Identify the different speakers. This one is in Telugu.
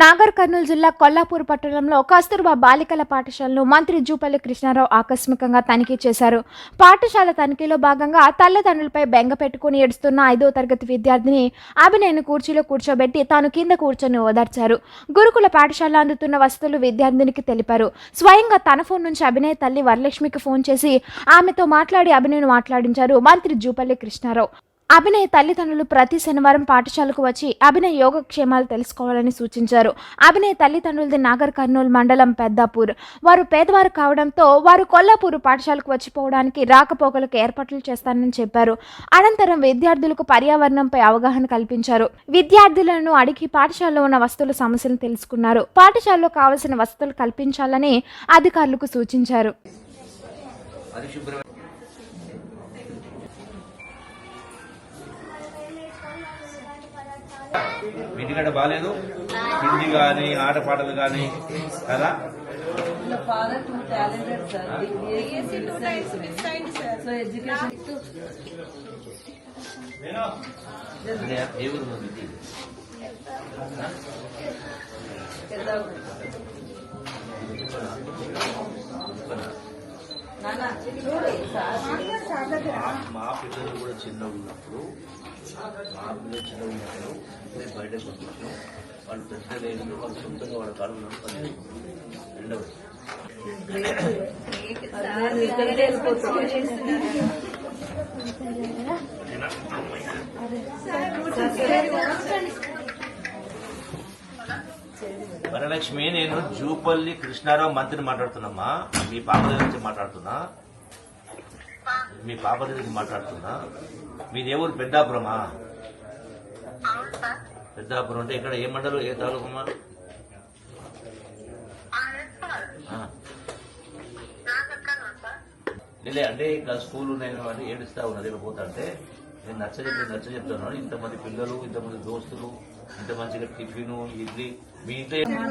Speaker 1: నాగర్ కర్నూలు జిల్లా కొల్లాపూర్ పట్టణంలో కస్తూర్బా బాలికల పాఠశాలను మంత్రి జూపల్లి కృష్ణారావు ఆకస్మికంగా తనిఖీ చేశారు. పాఠశాల తనిఖీలో భాగంగా తల్లిదండ్రులపై బెంగ పెట్టుకుని ఏడుస్తున్న ఐదో తరగతి విద్యార్థిని అభినయను కుర్చీలో కూర్చోబెట్టి తాను కింద కూర్చొని ఓదార్చారు. గురుకుల పాఠశాల అందుతున్న వసతులు విద్యార్థినికి తెలిపారు. స్వయంగా తన ఫోన్ నుంచి అభినయ్ తల్లి వరలక్ష్మికి ఫోన్ చేసి ఆమెతో మాట్లాడి అభినయను మాట్లాడించారు మంత్రి జూపల్లి కృష్ణారావు. అభినయ్ తల్లిదండ్రులు ప్రతి శనివారం పాఠశాలకు వచ్చి అభినయ్ యోగక్షేమాలు తెలుసుకోవాలని సూచించారు. అభినయ్ తల్లిదండ్రులది నాగర్ కర్నూలు మండలం పెద్దాపూర్. వారు పేదవారు కావడంతో వారు కొల్లాపూర్ పాఠశాలకు వచ్చిపోవడానికి రాకపోకలకు ఏర్పాట్లు చేస్తానని చెప్పారు. అనంతరం విద్యార్థులకు పర్యావరణంపై అవగాహన కల్పించారు. విద్యార్థులను అడిగి పాఠశాలలో ఉన్న వస్తువుల సమస్యలను తెలుసుకున్నారు. పాఠశాలలో కావలసిన వసతులు కల్పించాలని అధికారులకు సూచించారు.
Speaker 2: ఇంటికంట బాగాలేదు హిందీ కానీ ఆటపాటలు కానీ కదా? ఏ ఊరు మా పిల్లలు కూడా చిన్న ఉన్నప్పుడు మా పిల్లలు చిన్న ఉన్నప్పుడు మేము బయటకు పంపించాం. వాళ్ళు పెద్ద లేదు వాళ్ళు సొంతంగా వాళ్ళ కాలంలో నడపలేదు రెండవది. వరలక్ష్మి నేను జూపల్లి కృష్ణారావు మంత్రిని మాట్లాడుతున్నామ్మా. మీ పాప దగ్గర నుంచి మాట్లాడుతున్నా. మీ పాప దగ్గర నుంచి మాట్లాడుతున్నా. మీది ఏ పెద్దాపురమా? పెద్దాపురం అంటే ఇక్కడ ఏ మండలం? ఏ తాలూకమ్మా ఆ. లే అంటే ఇంకా స్కూల్ నేను అంటే ఏడుస్తా ఉన్నది ఇక్కడ పోతా అంటే నేను నచ్చ చెప్పి నచ్చ చెప్తాను ఇంతమంది పిల్లలు ఇంతమంది దోస్తులు ఇంత మంచిగా టిఫిన్ ఇడ్లీ మీ ఇంట్లో
Speaker 3: నేను